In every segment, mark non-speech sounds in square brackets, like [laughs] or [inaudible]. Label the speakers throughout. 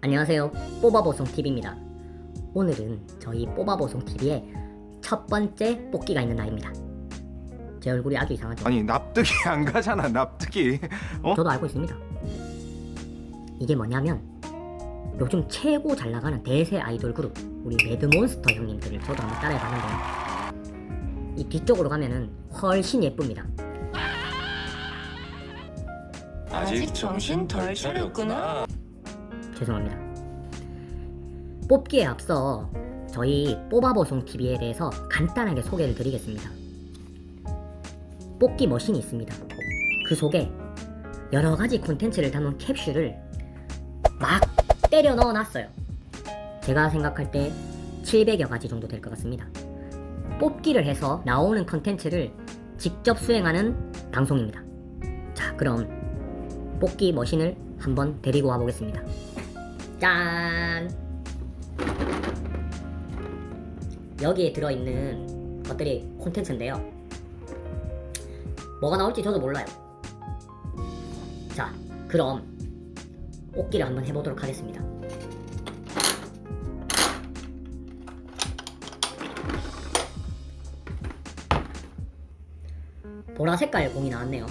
Speaker 1: 안녕하세요. 뽑아보송TV입니다. 오늘은 저희 뽑아보송TV의 첫 번째 뽑기가 있는 날입니다. 제 얼굴이 아주 이상하죠?
Speaker 2: 아니 납득이 [laughs] 안 가잖아 납득이 어?
Speaker 1: 저도 알고 있습니다. 이게 뭐냐면 요즘 최고 잘 나가는 대세 아이돌 그룹 우리 매드몬스터 형님들을 저도 한번 따라해 봤는데 이 뒤쪽으로 가면은 훨씬 예쁩니다.
Speaker 3: 아직 정신 덜 차렸구나.
Speaker 1: 죄송합니다. 뽑기에 앞서 저희 뽑아보송 TV에 대해서 간단하게 소개를 드리겠습니다. 뽑기 머신이 있습니다. 그 속에 여러 가지 콘텐츠를 담은 캡슐을 막 때려 넣어 놨어요. 제가 생각할 때 700여 가지 정도 될 것 같습니다. 뽑기를 해서 나오는 콘텐츠를 직접 수행하는 방송입니다. 자, 그럼 뽑기 머신을 한번 데리고 와보겠습니다. 짠! 여기에 들어있는 것들이 콘텐츠인데요. 뭐가 나올지 저도 몰라요. 자, 그럼 뽑기를 한번 해보도록 하겠습니다. 보라 색깔 공이 나왔네요.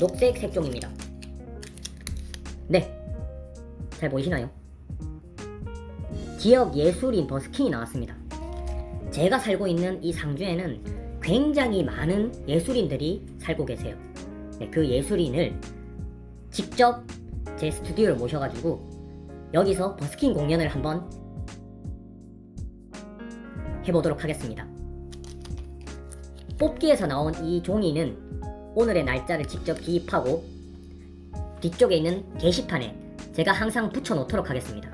Speaker 1: 녹색 색종입니다. 네. 잘 보이시나요? 지역 예술인 버스킹이 나왔습니다. 제가 살고 있는 이 상주에는 굉장히 많은 예술인들이 살고 계세요. 네, 그 예술인을 직접 제 스튜디오를 모셔가지고 여기서 버스킹 공연을 한번 해보도록 하겠습니다. 뽑기에서 나온 이 종이는 오늘의 날짜를 직접 기입하고 뒤쪽에 있는 게시판에 제가 항상 붙여 놓도록 하겠습니다.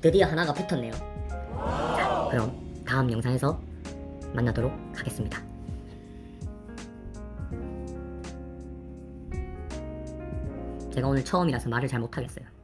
Speaker 1: 드디어 하나가 붙었네요. 자, 그럼 다음 영상에서 만나도록 하겠습니다. 제가 오늘 처음이라서 말을 잘 못하겠어요.